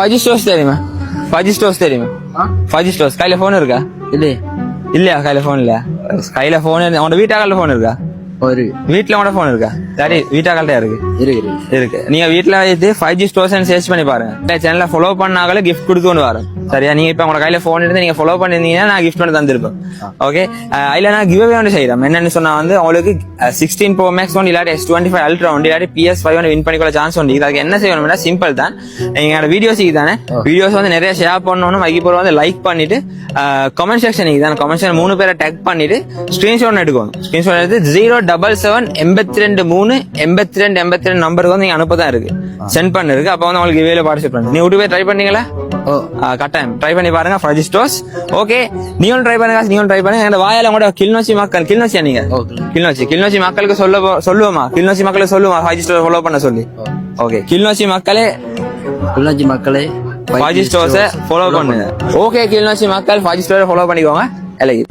Five stores தெரியுமா? Five stores தெரியுமா? Five stores கையில போன் இருக்கா? இல்லையே இல்லையா கையில போன் இல்ல? கையில போன் உன்னோட வீட்டாக்கள்ல போன் இருக்கா? ஒரு. வீட்டுல உங்களோட போன் இருக்கா? சரி வீட்டாக்கள்ட்ட இருக்கு? இருக்குது இருக்கு. நீங்க வீட்ல இது ஃபைவ் ஜி ஸ்டோர்ஸ் சர்ச் பண்ணி பாருங்க. சேனலை ஃபாலோ பண்ணாங்களே கிஃப்ட் கொடுத்து கொண்டு வரேன் சரியா? நீங்க இப்ப உங்க கையில போன் இருந்து நீங்க ஃபாலோ பண்ணிருந்தீங்கன்னா நான் கிஃப்ட் பண்ணி தந்திருப்பேன். ஓகே அதுல நான் கிவ் ஒன்று செய்யறேன் என்னன்னு சொன்னா வந்து உங்களுக்கு சிக்ஸ்டீன் ப்ரோ மேக்ஸ் ஒன் இல்லாட்டி எஸ் டுவெண்ட்டி ஃபைவ் அல்ட்ரா ஒன்று இல்லாட்டி பிஎஸ் ஃபைவ் ஒன்று வின் பண்ணிக்கொள்ள சான்ஸ் உண்டு. இதுக்கு என்ன செய்யணும்னா சிம்பிள் தான். நீங்க வீடியோஸ் தானே? வீடியோஸ் வந்து நிறைய ஷேர் பண்ணணும் வைக்கி போற வந்து லைக் பண்ணிட்டு கமெண்ட் செக்ஷன் தான்? கமெண்ட் செக்ஷன் மூணு பேரை டேக் பண்ணிட்டு ஸ்கிரீன்ஷாட் எடுக்கணும். ஸ்கிரீன்ஷாட் எடுத்து ஜீரோ டபுள் செவன் எண்பத்தி ரெண்டு மூணு எண்பத்தி ரெண்டு எண்பத்தி ரெண்டு நம்பருக்கு வந்து நீங்க அனுப்ப தான் இருக்கு சென்ட் பண்ணிருக்கு அப்போ வந்து உங்களுக்கு இவையில பார்ட்டிசிபேட் பண்ணு. நீ விட்டு போய் ட்ரை பண்ணீங்களா? ஓ. கட்டாயம். ட்ரை பண்ணி பாருங்க. ஃபைவ் ஸ்டோர்ஸ் ஓகே நீங்களும் ட்ரை பண்ணுங்க நீங்களும் ட்ரை பண்ணுங்க. எங்க வாயால கூட கிளிநொச்சி மக்கள் கிளிநொச்சியா நீங்க? கிளிநொச்சி. கிளிநொச்சி. மக்களுக்கு சொல்ல சொல்லுவோமா? கிளிநொச்சி மக்களுக்கு சொல்லுவோமா? ஃபைவ் ஸ்டோர் ஃபாலோ பண்ண சொல்லி. ஓகே கிளிநொச்சி மக்களே உள்ளாஞ்சி மக்களே ஃபைவ் ஸ்டோர்ஸை ஃபாலோ பண்ணுங்க. ஓகே கிளிநொச்சி மக்கள் ஃபைவ் ஸ்டோரை ஃபாலோ பண்ணிக்கோங்க. இலகி.